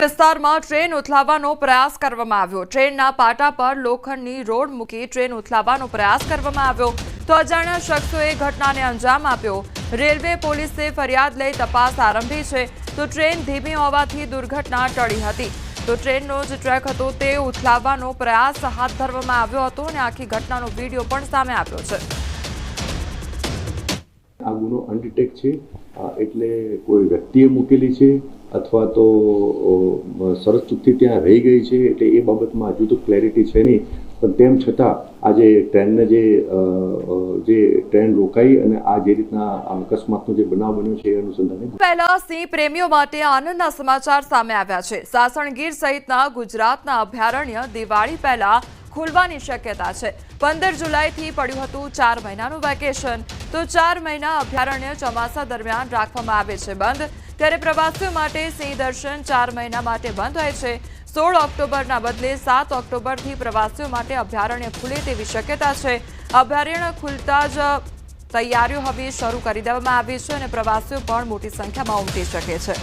વિસ્તારમાં ટ્રેન ઉથલાવવાનો પ્રયાસ કરવામાં આવ્યો. ટ્રેનના પાટા પર લોખંડની રોડ મૂકી ટ્રેન ઉથલાવવાનો પ્રયાસ કરવામાં આવ્યો. તો અજાણ્યા શખ્સોએ ઘટનાને અંજામ આપ્યો. રેલવે પોલીસે ફરિયાદ લઈ તપાસ આરંભી છે. તો ટ્રેન ધીમી હોવાથી દુર્ઘટના ટળી હતી. તો ટ્રેનનો જે ટ્રેક હતો તે ઉથલાવવાનો પ્રયાસ હાથ ધરવામાં આવ્યો હતો અને આખી ઘટનાનો વીડિયો પણ સામે આવ્યો છે. આ ગુનો અનડિટેક છે. એટલે કોઈ વ્યક્તિએ મૂકેલી છે. અથવા તો સરસ ચૂકથી ત્યાં રહી ગઈ છે એટલે એ બાબતમાં હજુ તો ક્લેરિટી છે નહીં. પણ તેમ છતાં આજે ટ્રેનને જે જે ટ્રેન રોકાઈ અને આ જે રીતના અકસ્માતનો જે બનાવ બન્યો છે એ અનુસંધાને પહેલા સિંહ પ્રેમીઓ માટે આનંદના સમાચાર સામે આવ્યા છે. સાસણગીર સહિતના ગુજરાતના અભયારણ્ય દિવાળી પહેલા ખુલવાની શક્યતા છે. પંદર જુલાઈથી પડ્યું હતું ચાર મહિનાનું વેકેશન. તો ચાર મહિના અભયારણ્ય ચોમાસા દરમિયાન રાખવામાં આવે છે બંધ. ત્યારે પ્રવાસીઓ માટે સિંહ દર્શન ચાર મહિના માટે બંધ હોય છે. સોળ ઓક્ટોબરના બદલે સાત ઓક્ટોબરથી પ્રવાસીઓ માટે અભયારણ્ય ખુલે તેવી શક્યતા છે. અભયારણ્ય ખુલતા જ તૈયારીઓ હવે શરૂ કરી દેવામાં આવી છે અને પ્રવાસીઓ પણ મોટી સંખ્યામાં ઉમટી શકે છે.